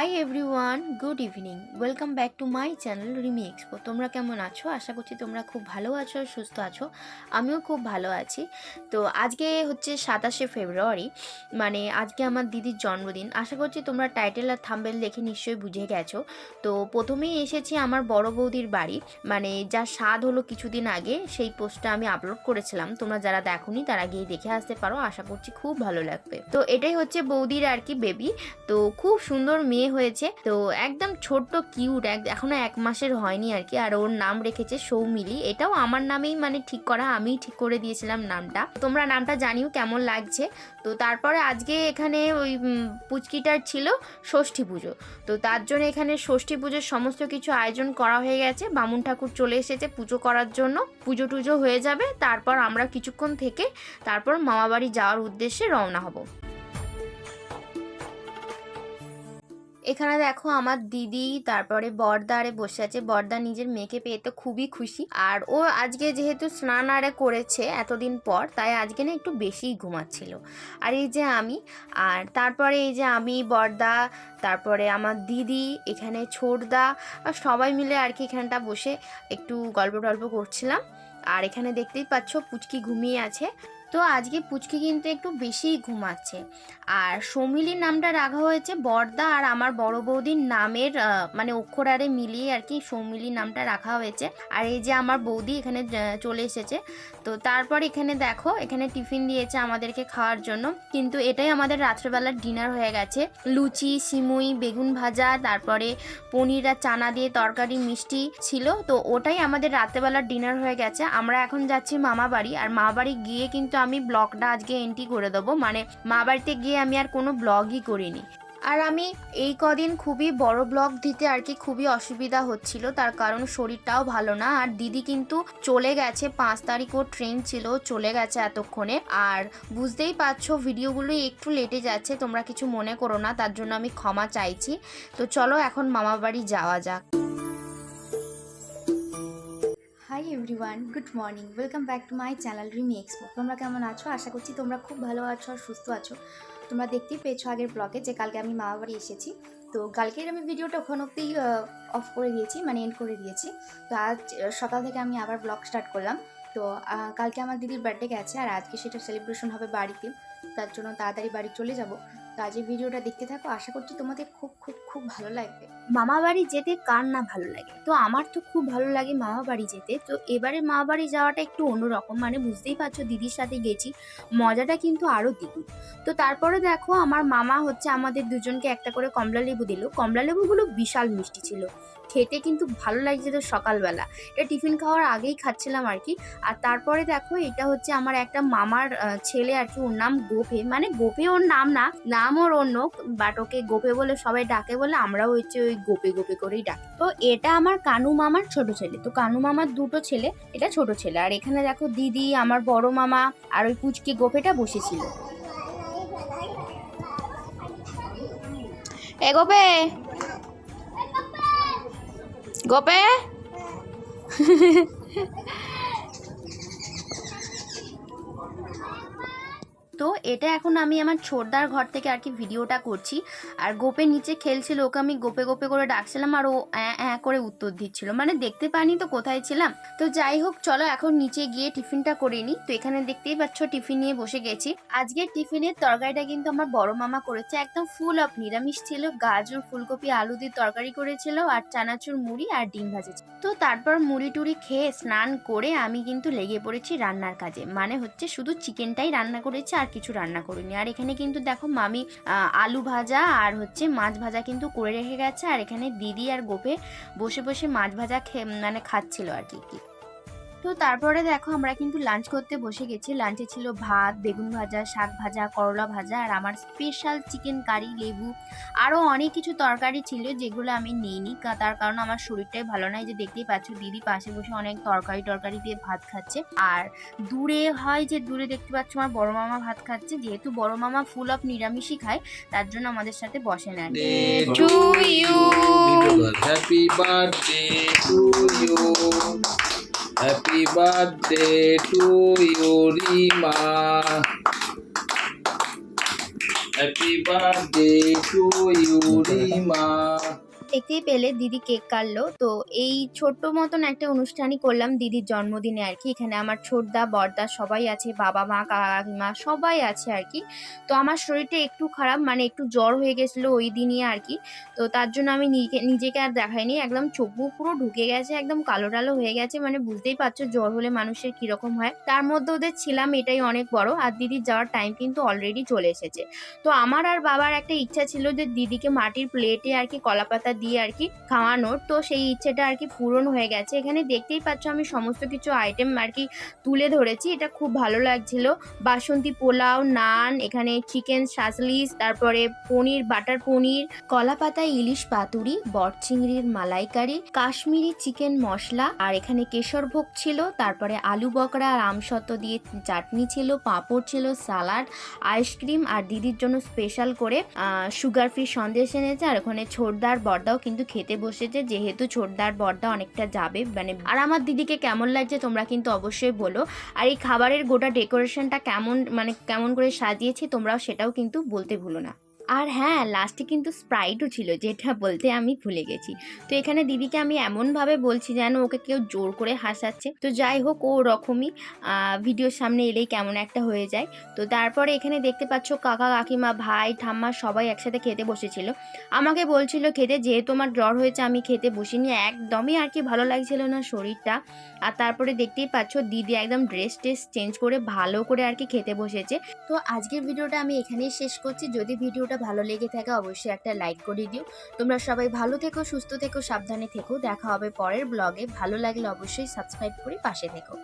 Hi everyone good evening welcome back to my channel Rimi Expo তোমরা কেমন আছো? আশা করছি তোমরা খুব ভালো আছো সুস্থ আছো। আমিও খুব ভালো আছি। তো আজকে হচ্ছে সাতাশে ফেব্রুয়ারি মানে আজকে আমার দিদির জন্মদিন। আশা করছি তোমরা টাইটেল আর থাম্বেল দেখে নিশ্চয়ই বুঝে গেছো। তো প্রথমেই এসেছি আমার বড় বৌদির বাড়ি মানে যা স্বাদ হলো কিছুদিন আগে, সেই পোস্টটা আমি আপলোড করেছিলাম। তোমরা যারা দেখোনি, তারা গিয়ে দেখে আসতে পারো। আশা করছি খুব ভালো লাগবে। তো এটাই হচ্ছে বৌদির আর কি বেবি তো খুব সুন্দর মেয়ে হয়েছে। তো একদম ছোট্ট কিউট এখনও এক মাসের হয়নি আর কি আর ওর নাম রেখেছে সৌমিলি। এটাও আমার নামেই মানে ঠিক করা, আমিই ঠিক করে দিয়েছিলাম নামটা। তোমরা নামটা জানিও কেমন লাগছে। তো তারপরে আজকে এখানে ওই পুচকিটার ছিল ষষ্ঠী পুজো। তো তার জন্য এখানে ষষ্ঠী পুজোর সমস্ত কিছু আয়োজন করা হয়ে গেছে। বামুন ঠাকুর চলে এসেছে পুজো করার জন্য। পুজো টুজো হয়ে যাবে। তারপর আমরা কিছুক্ষণ থেকে তারপর মামাবাড়ি যাওয়ার উদ্দেশ্যে রওনা হব। এখানে দেখো আমার দিদি, তারপরে বর্দারে বসে আছে। বর্দা নিজের মেয়েকে পেয়ে তো খুবই খুশি। আর ও আজকে যেহেতু স্নান আরে করেছে এতদিন পর, তাই আজকে না একটু বেশিই ঘুমাচ্ছিল। আর এই যে আমি, আর তারপরে এই যে আমি, বর্দা, তারপরে আমার দিদি, এখানে ছোটদা, আর সবাই মিলে আর কি এখানটা বসে একটু গল্প টল্প করছিলাম। আর এখানে দেখতেই পাচ্ছ পুচকি ঘুমিয়ে আছে। তো আজকে পুচকি কিন্তু একটু বেশিই ঘুমাচ্ছে। আর সৌমিলির নামটা রাখা হয়েছে বর্দা, আর আমার বড় বৌদির নামের মানে অক্ষরারে মিলিয়ে আর কি সৌমিলির নামটা রাখা হয়েছে। আর এই যে আমার বৌদি এখানে চলে এসেছে। তো তারপর এখানে দেখো, এখানে টিফিন দিয়েছে আমাদেরকে খাওয়ার জন্য। কিন্তু এটাই আমাদের রাত্রেবেলার ডিনার হয়ে গেছে। লুচি, সিমুই, বেগুন ভাজা, তারপরে পনির আর চানা দিয়ে তরকারি, মিষ্টি ছিল। তো ওটাই আমাদের রাত্রেবেলার ডিনার হয়ে গেছে। আমরা এখন যাচ্ছি মামা বাড়ি আর মা বাড়ি গিয়ে কিন্তু আমি ব্লগটা আজকে এন্ট্রি করে দেবো। মানে মা বাড়িতে গিয়ে আমি আর কোনো ব্লগই করিনি। আর আমি এই কদিন খুবই বড় ব্লগ দিতে আর কি খুবই অসুবিধা হচ্ছিল। তার কারণ শরীরটাও ভালো না। আর দিদি কিন্তু চলে গেছে। পাঁচ তারিখ ওর ট্রেন ছিল, চলে গেছে এতক্ষণে। আর বুঝতেই পারছ, ভিডিওগুলো একটু লেটে যাচ্ছে। তোমরা কিছু মনে করো না। তার জন্য আমি ক্ষমা চাইছি। তো চলো এখন মামা বাড়ি যাওয়া যাক। Hi everyone good morning welcome back to my channel Rimi Expo তোমরা কেমন আছো? আশা করছি তোমরা খুব ভালো আছো আর সুস্থ আছো। তোমরা দেখতেই পেয়েছ আগের ব্লগে যে কালকে আমি মামা বাড়ি এসেছি। তো কালকের আমি ভিডিওটা ওখান অব্দি অফ করে দিয়েছি মানে এন্ড করে দিয়েছি। তো আজ সকাল থেকে আমি আবার ব্লগ স্টার্ট করলাম। তো কালকে আমার দিদির বার্থডে গেছে আর আজকে সেটা সেলিব্রেশন হবে বাড়িতে। তার জন্য তাড়াতাড়ি বাড়ি চলে যাব। তো আজ এই ভিডিওটা দেখতে থাকো, আশা করছি তোমাদের খুব খুব খুব ভালো লাগবে। মামা বাড়ি যেতে কার না ভালো লাগে? তো আমার তো খুব ভালো লাগে মামা বাড়ি যেতে। তো এবারে মামা বাড়ি যাওয়াটা একটু অন্যরকম মানে বুঝতেই পারছ দিদির সাথে গেছি, মজাটা কিন্তু আরও দ্বিগুণ। তো তারপরে দেখো, আমার মামা হচ্ছে আমাদের দুজনকে একটা করে কমলা লেবু দিল। কমলা লেবুগুলো বিশাল মিষ্টি ছিল। খেতে কিন্তু ভালো লাগছে তো সকালবেলা। এটা টিফিন খাওয়ার আগেই খাচ্ছিলাম আর কি আর তারপরে দেখো, এটা হচ্ছে আমার একটা মামার ছেলে আর কি ওর নাম গোপে। মানে গোপে ওর নাম না, নাম ওর অন্য বাট ওকে গোপে বলে সবাই ডাকে বলে আমরাও হচ্ছে ওই গোপে গোপে করেই ডাকি। তো এটা আমার কানু মামার ছোট ছেলে। তো কানু মামার দুটো ছেলে, এটা ছোট ছেলে। আর এখানে দেখো দিদি, আমার বড় মামা আর ওই পুচকে গোপেটা বসেছিল। এ গোপে তো এটা এখন আমি আমার ছোটদার ঘর থেকে আর কি ভিডিওটা করছি। আর গোপে নিচে খেলছিল, ওকে আমি গোপে গোপে করে ডাকছিলাম আর ও অ্যাঁ করে উত্তর দিচ্ছিল। মানে দেখতে পাইনি তো কোথায় ছিলাম। তো যাই হোক, চলো এখন নিচে গিয়ে টিফিনটা করে নিই। তো এখানে দেখতেই পাচ্ছ টিফিন নিয়ে বসে গেছি। আজকে টিফিনের তরকারিটা কিন্তু আমার বড় মামা করেছে। একদম ফুল অফ নিরামিষ ছিল। গাজর, ফুলকপি, আলু দিয়ে তরকারি করেছিল আর চানাচুর মুড়ি আর ডিম ভাজেছে তো তারপর মুড়ি টুড়ি খেয়ে স্নান করে আমি কিন্তু লেগে পড়েছি রান্নার কাজে। মানে হচ্ছে শুধু চিকেনটাই রান্না করেছি আর কিছু রান্না করিনি। আর এখানে কিন্তু দেখো মামি আলু ভাজা আর হচ্ছে মাছ ভাজা কিন্তু করে রেখে গেছে। আর এখানে দিদি আর গোপে বসে বসে মাছ ভাজা খে- মানে খাচ্ছিল আর কি কি তো তারপরে দেখো আমরা কিন্তু লাঞ্চ করতে বসে গেছি। লাঞ্চে ছিল ভাত বেগুন ভাজা শাক ভাজা করলা ভাজা আর আমার স্পেশাল চিকেন কারি লেবু আরও অনেক কিছু তরকারি ছিল যেগুলো আমি নিইনি। তার কারণ আমার শরীরটাই ভালো নয় যে দেখতেই পাচ্ছ দিদি পাশে বসে অনেক তরকারি টরকারি দিয়ে ভাত খাচ্ছে। আর দূরে হয় যে দূরে দেখতে পাচ্ছ আমার বড় মামা ভাত খাচ্ছে যেহেতু বড় মামা ফুল অফ নিরামিষই খায় তার জন্য আমাদের সাথে বসে না। Day to you. Happy birthday to you. Happy birthday to you, Rima. দেখতেই পেলে দিদি কেক কাটলো। তো এই ছোট্ট মতন একটা অনুষ্ঠানই করলাম দিদির জন্মদিনে আর কি। এখানে আমার ছোটদা, বড়দা সবাই আছে, বাবা মা, কাকিমা সবাই আছে আর কি। তো আমার শরীরটা একটু খারাপ মানে একটু জ্বর হয়ে গেছিল ওই দিনই আর কি। তো তার জন্য আমি নিজে- নিজেকে আর দেখাইনি, একদম চোখ পুরো ঢুকে গেছে, একদম কালো টালো হয়ে গেছে মানে বুঝতেই পারছ জ্বর হলে মানুষের কীরকম হয়। তার মধ্যে ওদের ছিলাম এটাই অনেক বড়, আর দিদির যাওয়ার টাইম কিন্তু অলরেডি চলে এসেছে। তো আমার আর বাবার একটা ইচ্ছা ছিল যে দিদিকে মাটির প্লেটে আর কি কলা পাতা দিয়ে আর কি খাওয়ানোর। তো সেই ইচ্ছেটা আর কি পূরণ হয়ে গেছে। এখানে দেখতেই পাচ্ছ আমি সমস্ত কিছু আইটেম আর কি তুলে ধরেছি। এটা খুব ভালো লাগছিল। বাসন্তী পোলাও, নান, এখানে চিকেন শাসলিস, তারপরে পনির বাটার পনির কলা পাতা ইলিশ পাতুরি বট চিংড়ির মালাইকারি, কাশ্মীরি চিকেন মশলা, আর এখানে কেশর ভোগ ছিল, তারপরে আলু বকরা আর আমসত্ত্ব দিয়ে চাটনি ছিল, পাঁপড় ছিল, সালাড আইসক্রিম আর দিদির জন্য স্পেশাল করে সুগার ফ্রি সন্দেশ এনেছে, আর ওখানে ছোটদার বর্দাও কিন্তু খেতে বসেছে, যেহেতু ছোটদার পর্দা অনেকটা যাবে মানে আর আমার দিদিকে কেমন লাগছে তোমরা কিন্তু অবশ্যই বলো। আর এই খাবারের গোটা ডেকোরেশনটা কেমন মানে কেমন করে সাজিয়েছি তোমরাও সেটাও কিন্তু বলতে ভুলো না। আর হ্যাঁ লাস্টে কিন্তু স্প্রাইটও ছিল, যেটা বলতে আমি ভুলে গেছি। তো এখানে দিদিকে আমি এমনভাবে বলছি যেন ওকে কেউ জোর করে হাসাচ্ছে। তো যাই হোক, ও ওরকমই ভিডিওর সামনে এলেই কেমন একটা হয়ে যায়। তো তারপরে এখানে দেখতে পাচ্ছ কাকা, কাকিমা, ভাই, ঠাম্মা সবাই একসাথে খেতে বসেছিল। আমাকে বলছিল খেতে, যেহেতু আমার জ্বর হয়েছে, আমি খেতে বসিনি। একদমই আর কি ভালো লাগছিল না শরীরটা। আর তারপরে দেখতেই পাচ্ছ দিদি একদম ড্রেস টেস চেঞ্জ করে ভালো করে আর কি খেতে বসেছে। তো আজকের ভিডিওটা আমি এখানেই শেষ করছি। যদি ভিডিওটা ভালো লেগে থাকে অবশ্যই একটা লাইক করে দিও। তোমরা সবাই ভালো থেকো, সুস্থ থেকো, সাবধানে থেকো। দেখা হবে পরের ব্লগে ভালো লাগলে অবশ্যই সাবস্ক্রাইব করে পাশে থেকো।